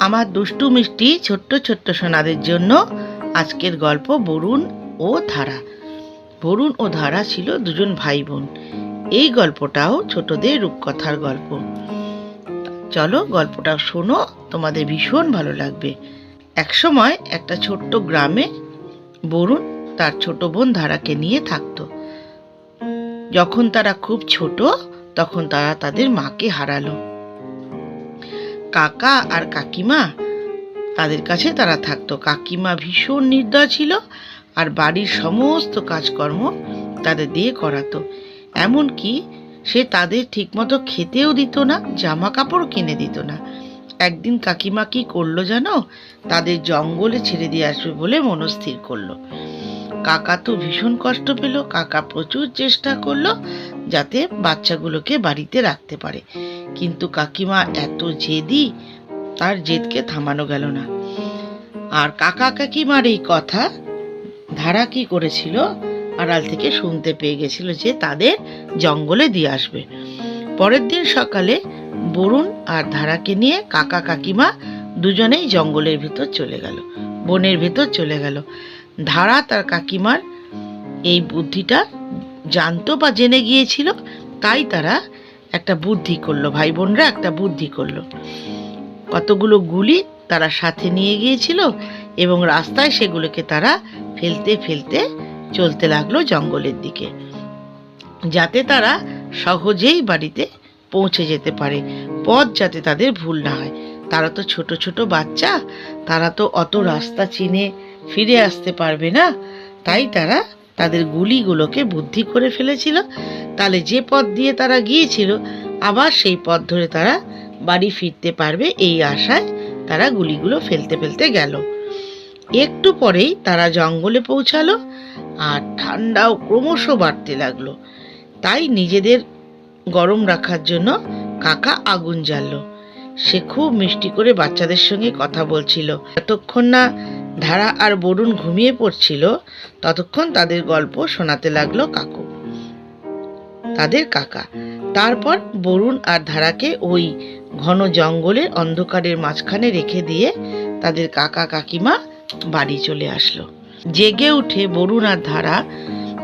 আমার দুষ্টু মিষ্টি ছোট্ট ছোট্ট সোনাদের জন্য আজকের গল্প বরুণ ও ধারা। বরুণ ও ধারা ছিল দুজন ভাই বোন এই গল্পটাও ছোটদের রূপকথার গল্প। চলো গল্পটা শোনো, তোমাদের ভীষণ ভালো লাগবে। একসময় একটা ছোট্ট গ্রামে বরুণ তার ছোট বোন ধারাকে নিয়ে থাকতো। যখন তারা খুব ছোট, তখন তারা তাদের মাকে হারালো। কাকা আর কাকিমা। তাদের কাছে তারা থাকতো। কাকিমা ভীষণ নির্দয় ছিল আর বাড়ির সমস্ত কাজকর্ম তাদের দিয়ে করাতো। এমনকি সে তাদের ঠিকমতো খেতেও দিত না জামা কাপড় কিনে দিত না। একদিন কাকিমা কি করল জানো? তাদের জঙ্গলে ছেড়ে দিয়ে আসবে বলে মনস্থির করল। কাকা তো ভীষণ কষ্ট পেল, কাকা প্রচুর চেষ্টা করল যাতে বাচ্চাগুলোকে বাড়িতে রাখতে পারে। কিন্তু কাকিমা এত জেদি, তার জেদকে থামানো গেল না। আর কাকা কাকিমার এই কথা ধারা কি করেছিল? আড়াল থেকে শুনতে পেয়ে গেছিল যে তাদের জঙ্গলে দিয়ে আসবে। পরের দিন সকালে বরুণ আর ধারাকে নিয়ে কাকা কাকিমা দুজনেই জঙ্গলের ভিতর চলে গেল, বনের ভেতর চলে গেল। ধারা তার কাকিমার এই বুদ্ধিটা জানতো বা জেনে গিয়েছিল, তাই তারা একটা বুদ্ধি করল ভাই বোনরা একটা বুদ্ধি করল। কতগুলো গুলি তারা সাথে নিয়ে গিয়েছিল এবং রাস্তায় সেগুলোকে তারা ফেলতে ফেলতে চলতে লাগল জঙ্গলের দিকে, যাতে তারা সহজেই বাড়িতে পৌঁছে যেতে পারে, পথ যাতে তাদের ভুল না হয়। তারা তো ছোট ছোট বাচ্চা, তারা তো অত রাস্তা চিনে ফিরে আসতে পারবে না, তাই তারা তাদের গুলিগুলোকে বুদ্ধি করে ফেলেছিল। তাহলে যে পথ দিয়ে তারা গিয়েছিল, আবার সেই পথ ধরে তারা বাড়ি ফিরতে পারবে এই আশায় তারা গুলিগুলো ফেলতে ফেলতে গেল। একটু পরেই তারা জঙ্গলে পৌঁছালো আর ঠান্ডাও ক্রমশ বাড়তে লাগল। তাই নিজেদের গরম রাখার জন্য কাকা আগুন জ্বাললো। সে খুব মিষ্টি করে বাচ্চাদের সঙ্গে কথা বলছিল। এতক্ষণ না ধারা আর বরুণ ঘুমিয়ে পড়ছিল, ততক্ষণ তাদের গল্প শোনাতে লাগল কাকু। তাদের কাকা। তারপর বরুণ আর ধারাকে ওই ঘন জঙ্গলের অন্ধকারের মাঝখানে রেখে দিয়ে তাদের কাকা কাকিমা বাড়ি চলে আসলো। জেগে উঠে বরুণ আর ধারা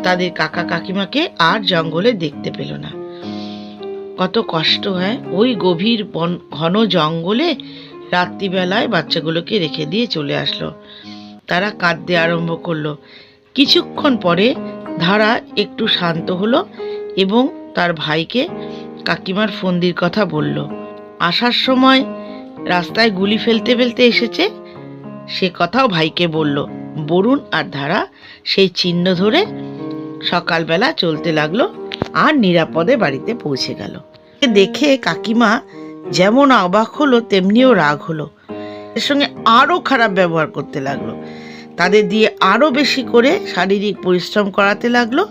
তাদের কাকা কাকিমাকে আর জঙ্গলে দেখতে পেল না। কত কষ্ট, হয়? ওই গভীর বন ঘন জঙ্গলে রাত্রিবেলায় বাচ্চাগুলোকে রেখে দিয়ে চলে আসলো। তারা কাঁদতে আরম্ভ করল। কিছুক্ষণ পরে ধারা একটু শান্ত হলো এবং তার ভাইকে কাকিমার ফন্দির কথা বলল। আসার সময় রাস্তায় গুলি ফেলতে ফেলতে এসেছে। সে কথাও ভাইকে বলল। বরুণ আর ধারা সেই চিহ্ন ধরে সকালবেলা চলতে লাগল আর নিরাপদে বাড়িতে পৌঁছে গেল। দেখে কাকিমা যেমন অবাক হলো, তেমনিও রাগ হলো। এর সঙ্গে আরও খারাপ ব্যবহার করতে লাগল। তাদের দিয়ে আরও বেশি করে শারীরিক পরিশ্রম করাতে লাগল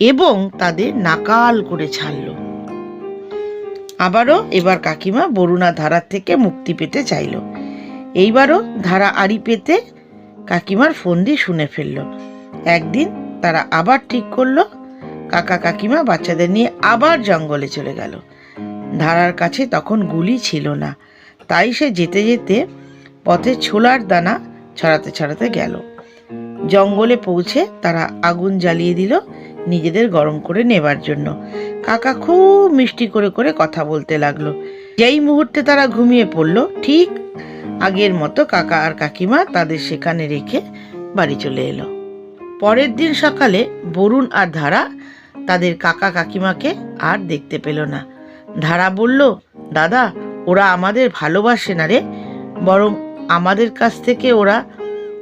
এবং তাদের নাকাল করে ছাড়লো। আবারও এবার কাকিমা বরুণা ধারার থেকে মুক্তি পেতে চাইল। এইবারও ধারা আড়ি পেতে কাকিমার ফোন দিয়ে শুনে ফেলল। একদিন তারা আবার ঠিক করল, কাকা কাকিমা বাচ্চাদের নিয়ে আবার জঙ্গলে চলে গেল। ধারার কাছে তখন গুলি ছিল না। তাই সে যেতে যেতে পথে ছোলার দানা ছড়াতে ছড়াতে গেল। জঙ্গলে পৌঁছে তারা আগুন জ্বালিয়ে দিল নিজেদের গরম করে নেবার জন্য। কাকা খুব মিষ্টি করে করে কথা বলতে লাগল। যেই মুহূর্তে তারা ঘুমিয়ে পড়ল, ঠিক আগের মতো কাকা আর কাকিমা তাদের সেখানে রেখে বাড়ি চলে এলো। পরের দিন সকালে বরুণ আর ধারা তাদের কাকা কাকিমাকে আর দেখতে পেল না। ধারা বলল, দাদা, ওরা আমাদের ভালোবাসে না রে। বরং আমাদের কাছ থেকে ওরা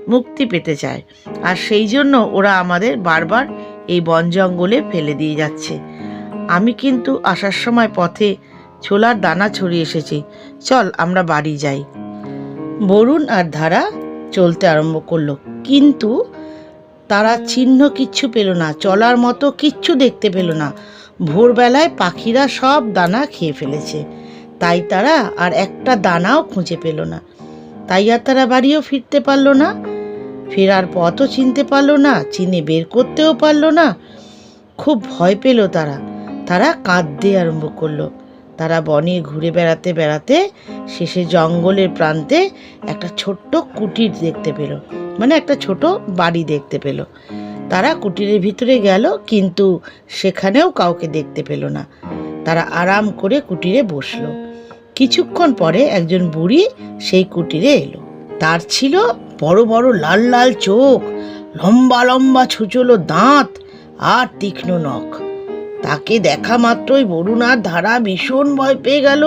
মুক্তি পেতে চায়। আর সেই জন্য ওরা আমাদের বারবার এই বন জঙ্গলে ফেলে দিয়ে যাচ্ছে। আমি কিন্তু আসার সময় পথে ছোলার দানা ছড়িয়ে এসেছি। চল, আমরা বাড়ি যাই। বরুণ আর ধারা চলতে আরম্ভ করল। কিন্তু তারা চিহ্ন কিচ্ছু পেল না। চলার মতো কিচ্ছু দেখতে পেল না। ভোরবেলায় পাখিরা সব দানা খেয়ে ফেলেছে। তাই তারা আর একটা দানাও খুঁজে পেল না। তাই আর তারা বাড়িও ফিরতে পারল না। ফেরার পথও চিনতে পারল না, চিনে বের করতেও পারল না। খুব ভয় পেল তারা। তারা কাঁদতে আরম্ভ করল। তারা বনে ঘুরে বেড়াতে বেড়াতে শেষে জঙ্গলের প্রান্তে একটা ছোট্ট কুটির দেখতে পেল। মানে একটা ছোট বাড়ি দেখতে পেল। তারা কুটিরের ভিতরে গেল, কিন্তু সেখানেও কাউকে দেখতে পেল না। তারা আরাম করে কুটিরে বসল। কিছুক্ষণ পরে একজন বুড়ি সেই কুটিরে এলো। তার ছিল বড় বড় লাল লাল চোখ, লম্বা লম্বা ছুচলো দাঁত আর তীক্ষ্ণ নখ। তাকে দেখা মাত্রই বরুণার ধারা ভীষণ ভয় পেয়ে গেল।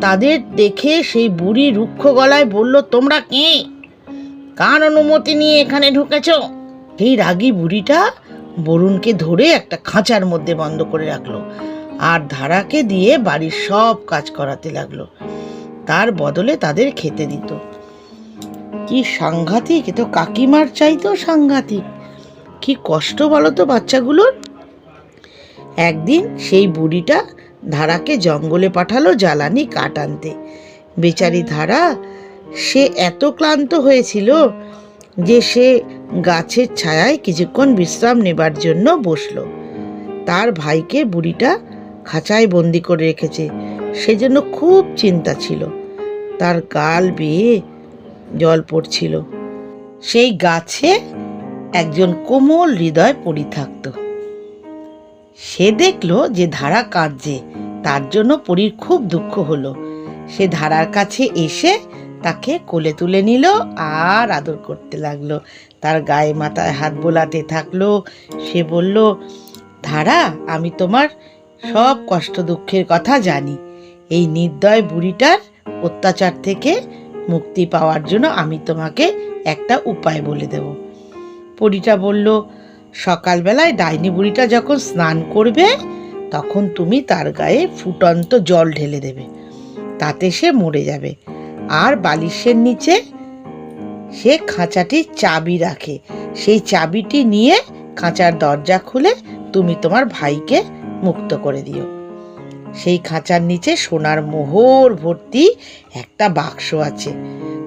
তাদের দেখে সেই বুড়ি রুক্ষ গলায় বলল, তোমরা কে? কার অনুমতি নিয়ে এখানে ঢুকেছ? সেই রাগী বুড়িটা বরুণকে ধরে একটা খাঁচার মধ্যে বন্ধ করে রাখল আর ধারাকে দিয়ে বাড়ির সব কাজ করাতে লাগল। তার বদলে তাদের খেতে দিত। কি সাংঘাতিক, এ তো কাকিমার চাইতেও সাংঘাতিক। কি কষ্ট বলো তো বাচ্চাগুলোর। একদিন সেই বুড়িটা ধারাকে জঙ্গলে পাঠালো জ্বালানি কাঠ আনতে। বেচারি ধারা, সে এত ক্লান্ত হয়েছিল যে সে গাছের ছায়ায় কিছুক্ষণ বিশ্রাম নেবার জন্য বসল। তার ভাইকে বুড়িটা খাঁচায় বন্দি করে রেখেছে, সেজন্য খুব চিন্তা ছিল। তার গাল বেয়ে জল পড়ছিল। সেই গাছে একজন কোমল হৃদয় পড়ি থাকত। সে দেখল যে ধারা কাঁদছে, তার জন্য পরীর খুব দুঃখ হলো। সে ধারার কাছে এসে তাকে কোলে তুলে নিল আর আদর করতে লাগল। তার গায়ে মাথায় হাত বোলাতে থাকল। সে বলল, ধারা, আমি তোমার সব কষ্ট দুঃখের কথা জানি। এই নির্দয় বুড়িটার অত্যাচার থেকে মুক্তি পাওয়ার জন্য আমি তোমাকে একটা উপায় বলে দেব। পরীটা বলল, সকালবেলায় ডাইনি বুড়িটা যখন স্নান করবে, তখন তুমি তার গায়ে ফুটন্ত জল ঢেলে দেবে। তাতে সে মরে যাবে। আর বালিশের নিচে সে খাঁচাটির চাবি রাখে। সেই চাবিটি নিয়ে খাঁচার দরজা খুলে তুমি তোমার ভাইকে মুক্ত করে দিও। সেই খাঁচার নিচে সোনার মোহর ভর্তি একটা বাক্স আছে।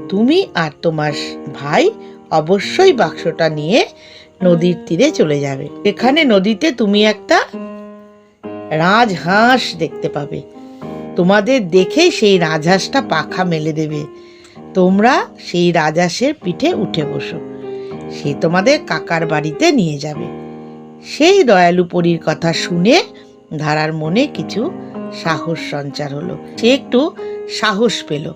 তুমি আর তোমার ভাই অবশ্যই বাক্সটা নিয়ে নদীর তীরে চলে যাবে। এখানে নদীতে তুমি একটা রাজহাঁস দেখতে পাবে। তোমাদের দেখেই সেই রাজহাঁসটা পাখা মেলে দেবে। তোমরা সেই রাজহাঁসের পিঠে উঠে বসো। সে তোমাদের কাকার বাড়িতে নিয়ে যাবে। সেই দয়ালু পরীর কথা শুনে ধারার মনে কিছু সাহস সঞ্চার হলো। সে একটু সাহস পেল।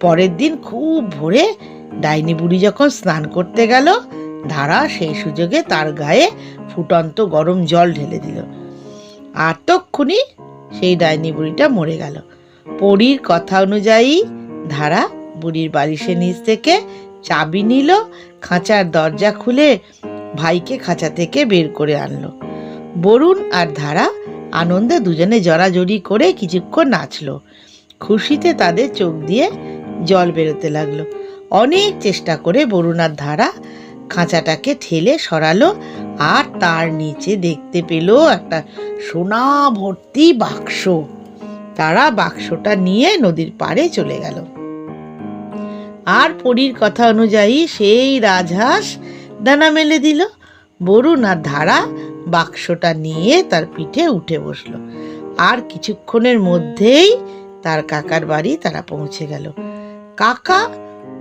পরের দিন খুব ভোরে ডাইনি বুড়ি যখন স্নান করতে গেল, ধারা সেই সুযোগে তার গায়ে ফুটন্ত গরম জল ঢেলে দিল। আর তক্ষুনি সেই ডাইনি বুড়িটা মরে গেল। পরীর কথা অনুযায়ী ধারা বুড়ির বালিশের নিচ থেকে চাবি নিল, খাঁচার দরজা খুলে ভাইকে খাঁচা থেকে বের করে আনলো। বরুণ আর ধারা আনন্দে দুজনে জড়াজড়ি করে কিছুক্ষণ নাচলো। খুশিতে তাদের চোখ দিয়ে জল বেরোতে লাগল। অনেক চেষ্টা করে বরুণ আর ধারা খাঁচাটাকে ঠেলে সরালো তার নিচে দেখতে পেল একটা সোনা ভর্তি বাক্স। তারা বাক্সটা নিয়ে নদীর পাড়ে চলে গেল। আর পরীর কথা অনুযায়ী সেই রাজহাঁস দানা মেলে দিল। বরুণ আর ধারা বাক্সটা নিয়ে তার পিঠে উঠে বসল। আর কিছুক্ষণের মধ্যেই তার কাকার বাড়ি তারা পৌঁছে গেল। কাকা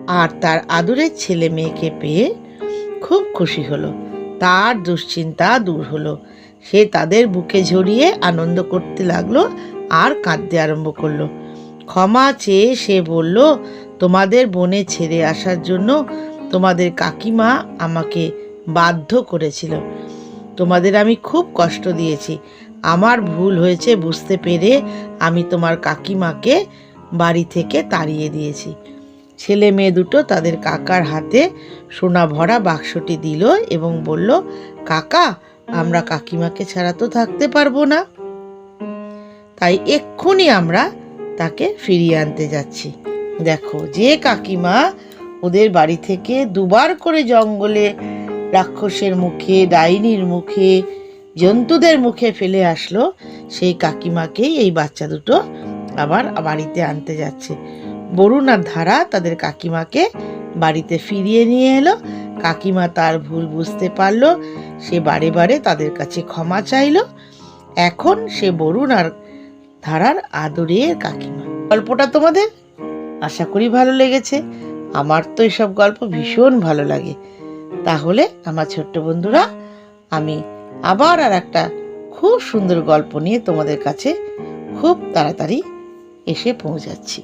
আর তার আদুরের ছেলে মেয়েকে পেয়ে খুব খুশি হলো। তার দুশ্চিন্তা দূর হলো। সে তাদের বুকে ঝরিয়ে আনন্দ করতে লাগল আর কাঁদতে আরম্ভ করল। ক্ষমা চেয়ে সে বলল, তোমাদের বনে ছেড়ে আসার জন্য তোমাদের কাকিমা আমাকে বাধ্য করেছিল। তোমাদের আমি খুব কষ্ট দিয়েছি। আমার ভুল হয়েছে বুঝতে পেরে আমি তোমার কাকিমাকে বাড়ি থেকে তাড়িয়ে দিয়েছি। ছেলে মেয়ে দুটো তাদের কাকার হাতে সোনা ভরা বাক্সটি দিল এবং বলল, কাকা, আমরা কাকিমাকে ছাড়া তো থাকতে পারব না। তাই এক্ষুনি আমরা তাকে ফিরিয়ে আনতে যাচ্ছি। দেখো, যে কাকিমা ওদের বাড়ি থেকে দুবার করে জঙ্গলে রাক্ষসের মুখে, ডাইনির মুখে, জন্তুদের মুখে ফেলে আসলো, সেই কাকিমাকেই এই বাচ্চা দুটো আবার বাড়িতে আনতে যাচ্ছে। বরুণ আর ধারা তাদের কাকিমাকে বাড়িতে ফিরিয়ে নিয়ে এলো। কাকিমা তার ভুল বুঝতে পারল। সে বারে বারে তাদের কাছে ক্ষমা চাইলো। এখন সে বরুণ আর ধারার আদরের কাকিমা। গল্পটা তোমাদের? আশা করি ভালো লেগেছে। আমার তো এসব গল্প ভীষণ ভালো লাগে। তাহলে আমার ছোট্ট বন্ধুরা, আমি আবার আর একটা খুব সুন্দর গল্প নিয়ে তোমাদের কাছে খুব তাড়াতাড়ি এসে পৌঁছাচ্ছি।